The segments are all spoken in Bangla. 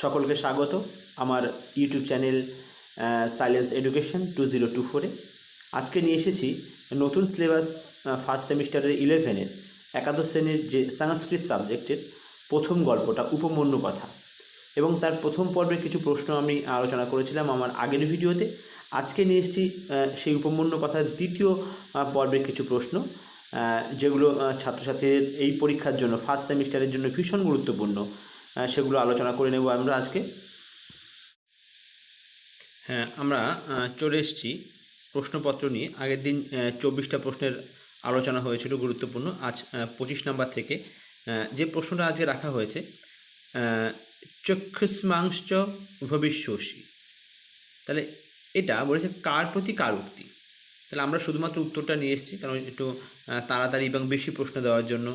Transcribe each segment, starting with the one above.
সকলকে স্বাগত আমার YouTube channel silence education two zero two ফোরে আজকে নিয়ে এসেছি নতুন সিলেবাস ফার্স্ট সেমিস্টারের ইলেভেনের একাদশ শ্রেণির যে সংস্কৃত সাবজেক্টের প্রথম গল্পটা উপমন্যু কথা এবং তার প্রথম পর্বের কিছু প্রশ্ন আমি আলোচনা করেছিলাম আমার আগের ভিডিওতে। আজকে নিয়ে এসেছি সেই উপমন্যু কথার দ্বিতীয় পর্বের কিছু প্রশ্ন যেগুলো ছাত্রছাত্রীদের এই পরীক্ষার জন্য ফার্স্ট সেমিস্টারের জন্য ভীষণ গুরুত্বপূর্ণ। সেগুলো আলোচনা করে নেব আমরা আজকে। হ্যাঁ আমরা চলে এসেছি প্রশ্নপত্র নিয়ে। আগের দিন চব্বিশটা প্রশ্নের আলোচনা হয়েছিল, গুরুত্বপূর্ণ। আজ পঁচিশ নাম্বার থেকে যে প্রশ্নটা আজকে রাখা হয়েছে চক্ষুষ্মাংশ ভবিষ্যসী। তাহলে এটা বলেছে কার প্রতি কার উক্তি তাহলে আমরা শুধুমাত্র উত্তরটা নিয়ে এসেছি, কারণ একটু তাড়াতাড়ি এবং বেশি প্রশ্ন দেওয়ার জন্য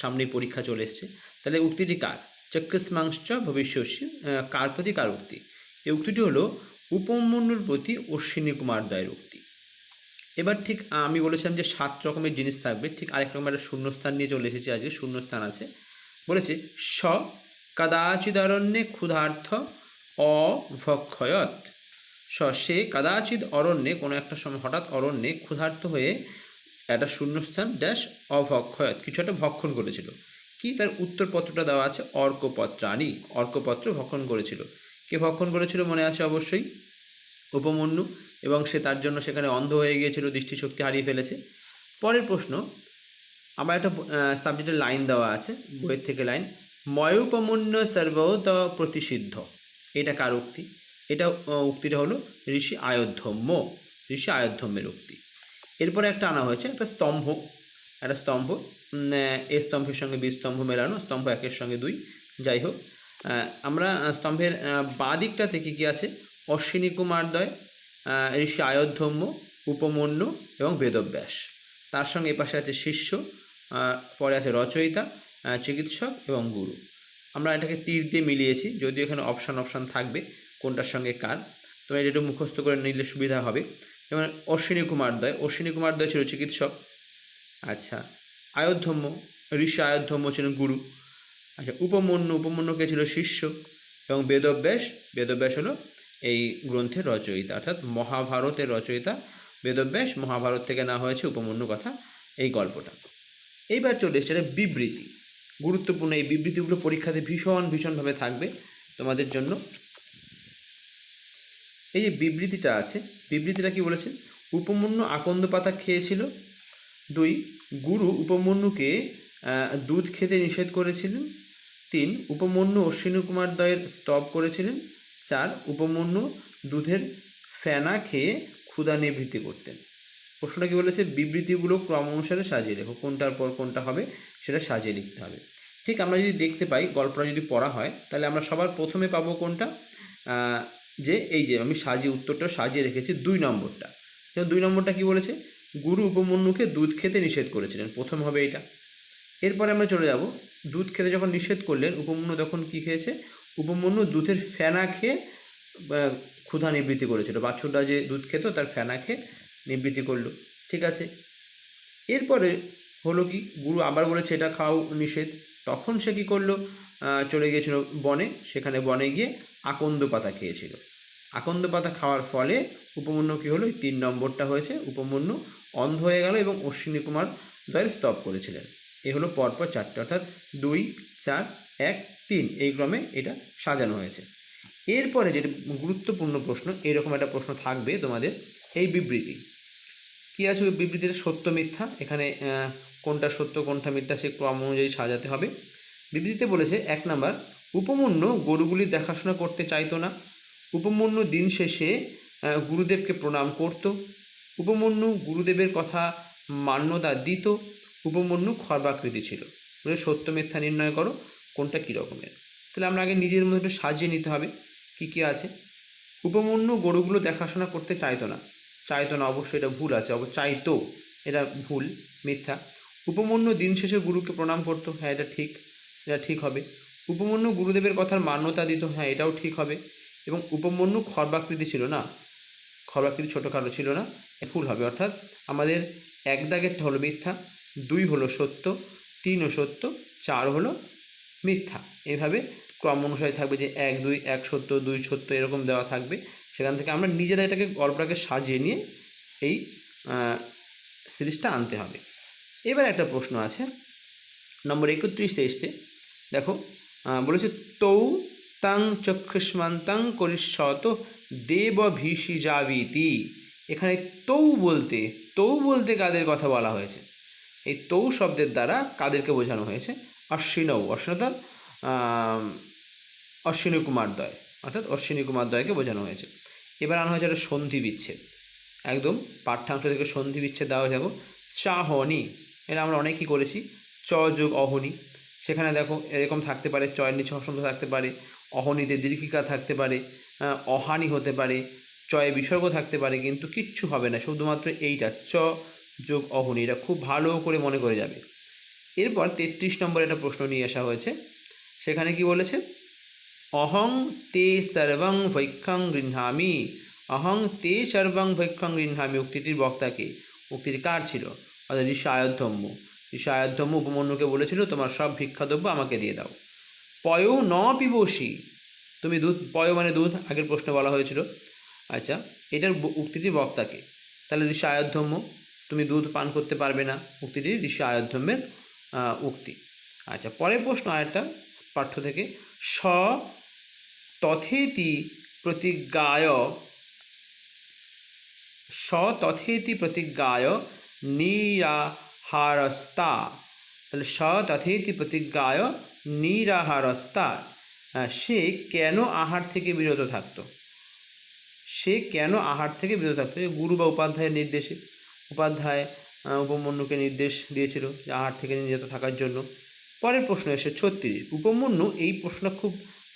সামনেই পরীক্ষা চলে এসছে। তাহলে উক্তিটি কার? চক্ষুষ্মাংশ ভবিষ্যসী কার প্রতি কার উক্তি? এই উক্তিটি হলো উপমন্যুর প্রতি অশ্বিনী কুমার দয়ের উক্তি। এবার ঠিক আমি বলেছিলাম যে সাত রকমের জিনিস থাকবে, ঠিক আরেক রকমের একটা শূন্যস্থান নিয়ে চলে এসেছি আজকে, শূন্যস্থান আছে। বলেছে, স কদাচিদরণ্যে ক্ষুধার্থ অভক্ষয়ত। স, সে কদাচিৎ অরণ্যে, কোনো একটা সময় হঠাৎ অরণ্যে ক্ষুধার্ত হয়ে একটা শূন্যস্থান ড্যাশ অভক্ষয়ত, কিছু একটা ভক্ষণ করেছিল। কি তার উত্তরপত্রটা দেওয়া আছে? অর্কপত্রাণী। অর্কপত্র ভক্ষণ করেছিল। কে ভক্ষণ করেছিল মনে আছে অবশ্যই? উপমন্যু। এবং সে তার জন্য সেখানে অন্ধ হয়ে গিয়েছিল, দৃষ্টিশক্তি হারিয়ে ফেলেছে। পরের প্রশ্ন, আমার একটা সাবজেক্টের লাইন দেওয়া আছে, বইয়ের থেকে লাইন। ময়োপমন্য সর্বত প্রতিষিদ্ধ। এটা কার উক্তি? এটা উক্তিটা হলো ঋষি আয়োধ্যম্য। ঋষি আয়োধ্যম্যের উক্তি। এরপরে একটা আনা হয়েছে, একটা স্তম্ভ। একটা স্তম্ভ এ স্তম্ভের সঙ্গে বি স্তম্ভ মেলানো স্তম্ভ একের সঙ্গে দুই। যাই হোক আমরা স্তম্ভের বাঁ দিকটা থেকে কি আছে? অশ্বিনী কুমারদয় আহ, ঋষি আয়োধ্যম্য উপমন্যু এবং বেদব্যাস। তার সঙ্গে এপাশে আছে শিষ্য পরে আছে রচয়িতা চিকিৎসক এবং গুরু। আমরা এটাকে তীর দিয়ে মিলিয়েছি যদিও এখানে অপশান অপশান থাকবে কোনটার সঙ্গে কার। তোমরা এটা একটু মুখস্থ করে নিলে সুবিধা হবে। যেমন অশ্বিনী কুমারদয় অশ্বিনী কুমারদয় ছিল চিকিৎসক আচ্ছা আয়োধ্যম্য ঋষি আয়োধ্যম্য ছিলেন গুরু। আচ্ছা উপমন্যু উপমন্যুকে ছিল শিষ্য এবং বেদব্যাস? বেদব্যাস হলো এই গ্রন্থের রচয়িতা, অর্থাৎ মহাভারতের রচয়িতা বেদব্যাস। মহাভারত থেকে না হয়েছে উপমন্য কথা এই গল্পটা। এইবার চলে এসছে বিবৃতি। গুরুত্বপূর্ণ এই বিবৃতিগুলো পরীক্ষাতে ভীষণ, ভীষণভাবে থাকবে তোমাদের জন্য। এই যে বিবৃতিটা আছে, বিবৃতিটা কি বলেছে? উপমন্যু আকন্দ পাতা খেয়েছিল দুই, গুরু উপমন্যুকে দুধ খেতে নিষেধ করেছিলেন। তিন, উপমন্যু অশ্বিনী কুমার দয়ের স্তব করেছিলেন। চার, উপমন্যু দুধের ফেনা খেয়ে ক্ষুধা নিবৃত্তি করতেন। প্রশ্নটা কি বলেছে? বিবৃতিগুলো ক্রম অনুসারে সাজিয়ে লেখো কোনটার পর কোনটা হবে, সেটা সাজিয়ে লিখতে হবে। ঠিক আমরা যদি দেখতে পাই, গল্পটা যদি পড়া হয়, তাহলে আমরা সবার প্রথমে পাবো কোনটা? যে এই যে আমি সাজিয়ে, উত্তরটা সাজিয়ে রেখেছি দুই নম্বরটা। দুই নম্বরটা কি বলেছে? গুরু উপমন্যুকে দুধ খেতে নিষেধ করেছিলেন। প্রথম হবে এটা। এরপরে আমরা চলে যাব। দুধ খেতে যখন নিষেধ করলেন, উপমন্যু তখন কি খেয়েছে? উপমন্যু দুধের ফেনা খেয়ে ক্ষুধা নিবৃত্তি করেছিল। বাছুরটা যে দুধ খেত, তার ফেনা খেয়ে নিবৃত্তি করল। ঠিক আছে? এরপরে হলো কি? গুরু আবার বলেছে, এটা খাও নিষেধ। তখন সে কি করল? চলে গিয়েছিল বনে। সেখানে বনে গিয়ে আকন্দ পাতা খেয়েছিল। আকন্দ পাতা খাওয়ার ফলে উপমন্যু কী হলো? তিন নম্বরটা হয়েছে। উপমন্যু অন্ধ হয়ে গেল এবং অশ্বিনী কুমার দয়ের স্তব করেছিলেন। এ হলো পরপর চারটে, অর্থাৎ দুই, চার, এক, তিন। এই ক্রমে এটা সাজানো হয়েছে। এরপরে যেটা গুরুত্বপূর্ণ প্রশ্ন, এরকম একটা প্রশ্ন থাকবে তোমাদের, এই বিবৃতি। কী আছে ওই বিবৃতির সত্য, মিথ্যা। এখানে কোনটা সত্য, কোনটা মিথ্যা সে ক্রম অনুযায়ী সাজাতে হবে। বিবৃতিতে বলেছে, এক নাম্বার উপমন্য গরুগুলি দেখাশোনা করতে চাইতো না। উপমন্যু দিন শেষে গুরুদেবকে প্রণাম করত। উপমন্যু গুরুদেবের কথা মান্যতা দিত। উপমন্যু খর্বাকৃতি ছিল। বলে সত্য মিথ্যা নির্ণয় করো, কোনটা কী রকমের? তাহলে আমরা আগে নিজের মধ্যে একটু সাজিয়ে নিতে হবে, কি কি আছে? উপমন্যু গরুগুলো দেখাশোনা করতে চাইতো না। চাইতো না, অবশ্যই এটা ভুল আছে, অব, চাইতো, এটা ভুল, মিথ্যা। উপমন্যু দিন শেষে গুরুকে প্রণাম করতো হ্যাঁ এটা ঠিক এটা ঠিক হবে। উপমন্যু গুরুদেবের কথার মান্যতা দিত হ্যাঁ এটাও ঠিক হবে। এবং উপমন্যু খর্বাকৃতি ছিল না। খর্বাকৃতি ছোটোখাটো ছিল না ভুল হবে। অর্থাৎ আমাদের এক দাগেরটা হলো মিথ্যা, দুই হলো সত্য তিনও সত্য, চার হলো মিথ্যা। এভাবে ক্রম অনুসারে থাকবে যে এক, দুই, এক, সত্য, দুই, সত্য এরকম দেওয়া থাকবে। সেখান থেকে আমরা নিজেরা এটাকে গল্পটাকে সাজিয়ে নিয়ে এই সিরিজটা আনতে হবে। এবার একটা প্রশ্ন আছে। নম্বর একত্রিশতে এসছে দেখো বলেছে তৌ তাং চক্ষুষ্মান্তাং করিষ্যত দেব ভীষি যাবিতি এখানে তৌ বলতে তৌ বলতে কাদের কথা বলা হয়েছে? এই তৌ শব্দের দ্বারা কাদেরকে বোঝানো হয়েছে? অশ্বিনৌ অশ্বিনতা অশ্বিনী কুমার দয় অর্থাৎ অশ্বিনী কুমার বোঝানো হয়েছে। এবার আনা হয়েছে সন্ধি বিচ্ছেদ একদম পাঠ্যাংশ থেকে সন্ধি বিচ্ছেদ দেওয়া দেখো চাহনি, এটা আমরা অনেকই করেছি। চ যোগ অহনি, সেখানে দেখো এরকম থাকতে পারে, চয়ের নিচে হসন্ত থাকতে পারে। অহনিতে দীর্ঘিকা থাকতে পারে অহানি হতে পারে, চয়ে বিসর্গ থাকতে পারে, কিন্তু কিচ্ছু হবে না, শুধুমাত্র এইটা, চ যোগ অহনি, এটা খুব ভালো করে মনে করে যাবে। এরপর তেত্রিশ নম্বর একটা প্রশ্ন নিয়ে আসা হয়েছে, সেখানে কি বলেছে? অহং তে সর্বং ভৈক্ষং গৃহামি অহং তে সর্বং ভৈক্ষং গৃহামি উক্তিটির বক্তাকে, উক্তির কার ছিল? অর্থাৎ ঋষি আয়োধ্যম্য ঋষি আয়োধ্যম্য উপমন্যুকে বলেছিল, তোমার সব ভিক্ষাদ্রব্য আমাকে দিয়ে দাও। পয় ন পিবসী। তুমি দুধ, পয় মানে দুধ, আগের প্রশ্নে বলা হয়েছিল। আচ্ছা এটার উক্তিটি বক্তাকে। তাহলে ঋষি আয়োধ্যম্য তুমি দুধ পান করতে পারবে না। উক্তিটি ঋষি আয়োধ্যম্যের উক্তি। আচ্ছা পরের প্রশ্ন আরেকটা পাঠ্য থেকে। স তথেতি প্রতিজ্ঞায়, স তথেতি প্রতিজ্ঞায় নিরাহারস্তা। তাহলে স তথেতি প্রতিজ্ঞায় নিরাহারস্তা। সে কেন আহার থেকে বিরত থাকতো? সে কেন আহার থেকে বিরত থাকতো? গুরু বা উপাধ্যায়ের নির্দেশে। উপাধ্যায় উপমন্যুকে নির্দেশ দিয়েছিল যে আহার থেকে নির্যাত থাকার জন্য। পরের প্রশ্ন এসে ছত্রিশ। উপমন্যু এই প্রশ্নটা খুব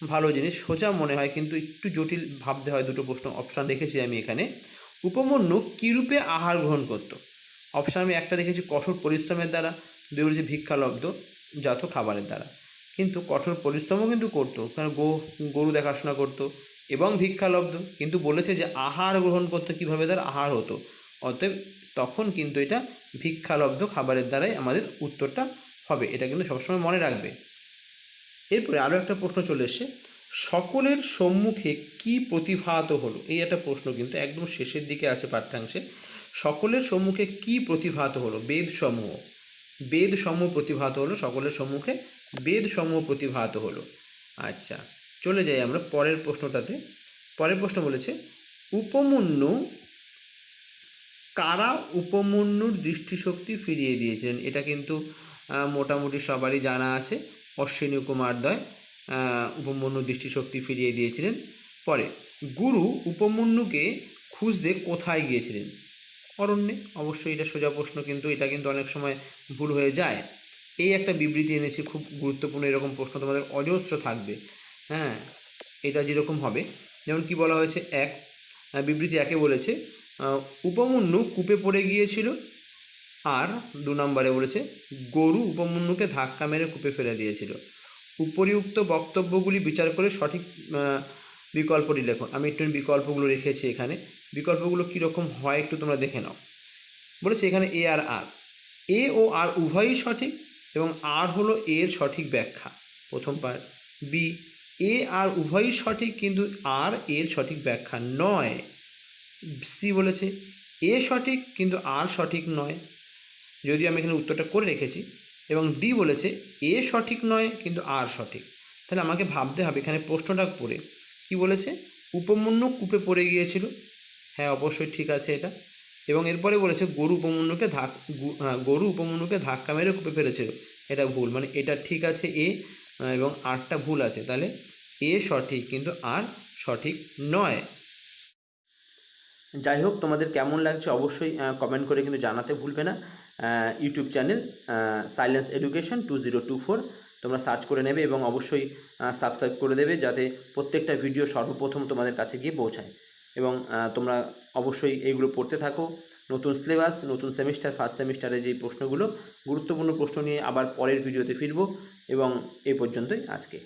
ভালো জিনিস, সোজা মনে হয়, কিন্তু একটু জটিল ভাবতে হয় দুটো প্রশ্ন। অপশান রেখেছি আমি এখানে। উপমন্যু কীরূপে আহার গ্রহণ করত? অপশান আমি একটা রেখেছি, কঠোর পরিশ্রমের দ্বারা। দুই ভিক্ষালব্ধ জাত খাবারের দ্বারা। কিন্তু কঠোর পরিশ্রমও কিন্তু করতো, কারণ গো, গরু দেখাশোনা করতো এবং ভিক্ষালব্ধ কিন্তু বলেছে যে আহার গ্রহণ করতে কীভাবে তার আহার হতো। অতএব তখন কিন্তু এটা ভিক্ষালব্ধ খাবারের দ্বারাই আমাদের উত্তরটা হবে, এটা কিন্তু সবসময় মনে রাখবে। এরপরে আরও একটা প্রশ্ন চলে এসছে, সকলের সম্মুখে কি প্রতিভাত হলো? এই একটা প্রশ্ন কিন্তু একদম শেষের দিকে আছে পাঠ্যাংশে। সকলের সম্মুখে কি প্রতিভাত হলো? বেদ সমূহ বেদ সমূহ প্রতিভাত হলো সকলের সম্মুখে বেদ সমূহ প্রতিভাত হলো। আচ্ছা চলে যাই আমরা পরের প্রশ্নটাতে। পরের প্রশ্ন বলেছে উপমন্যু কারা উপমন্যুর দৃষ্টিশক্তি ফিরিয়ে দিয়েছিলেন? এটা কিন্তু মোটামুটি সবারই জানা আছে। অশ্বিনী কুমার দয় আহ, উপমন্যুর দৃষ্টিশক্তি ফিরিয়ে দিয়েছিলেন। পরে গুরু উপমন্যুকে খুঁজতে কোথায় গিয়েছিলেন? অরণ্যে অবশ্যই এটা সোজা প্রশ্ন, কিন্তু এটা কিন্তু অনেক সময় ভুল হয়ে যায়। এই একটা বিবৃতি এনেছি, খুব গুরুত্বপূর্ণ এরকম প্রশ্ন, তোমাদের অজস্র থাকবে। হ্যাঁ এটা যেরকম হবে। যেমন কি বলা হয়েছে? এক বিবৃতি একে বলেছে উপমন্যু কূপে পড়ে গিয়েছিল, আর দু নম্বরে বলেছে, গরু উপমন্যুকে ধাক্কা মেরে কূপে ফেলে দিয়েছিল। উপরিউক্ত বক্তব্যগুলি বিচার করে সঠিক বিকল্পটি লেখো আমি একটু বিকল্পগুলো রেখেছি এখানে। বিকল্পগুলো কীরকম হয় একটু তোমরা দেখে নাও। বলেছে এখানে এ আর আর এ ও আর উভয়ই সঠিক এবং আর হলো এর সঠিক ব্যাখ্যা। প্রথম পার্ট বি এ আর উভয়ই সঠিক কিন্তু আর এর সঠিক ব্যাখ্যা নয়। সি বলেছে এ সঠিক কিন্তু আর সঠিক নয়। যদি আমি এখানে উত্তরটা করে রেখেছি এবং ডি বলেছে এ সঠিক নয় কিন্তু আর সঠিক। তাহলে আমাকে ভাবতে হবে, এখানে প্রশ্নটা পড়ে। কি বলেছে? উপমন্যু কূপে পড়ে গিয়েছিল। হ্যাঁ অবশ্যই ঠিক আছে এটা। এবং এরপরে বলেছে, গরু উপমন্যুকে ধাক গরু উপমন্যুকে ধাক্কা মেরে কূপে ফেলেছিল। এটা ভুল মানে এটা ঠিক আছে, এ এবং আরটা ভুল আছে। তাহলে এ সঠিক, কিন্তু আর সঠিক নয়। যাই হোক, তোমাদের কেমন লাগছে অবশ্যই কমেন্ট করে কিন্তু জানাতে ভুলবে না। YouTube channel silence education two zero two four তোমরা সার্চ করে নেবে এবং অবশ্যই সাবস্ক্রাইব করে দেবে যাতে প্রত্যেকটা ভিডিও সর্বপ্রথম তোমাদের কাছে গিয়ে পৌঁছায়। এবং তোমরা অবশ্যই এইগুলো পড়তে থাকো। নতুন সিলেবাস নতুন সেমিস্টার ফার্স্ট সেমিস্টারে যেই প্রশ্নগুলো, গুরুত্বপূর্ণ প্রশ্ন নিয়ে আবার পরের ভিডিওতে ফিরবো। এবং এ পর্যন্তই আজকে।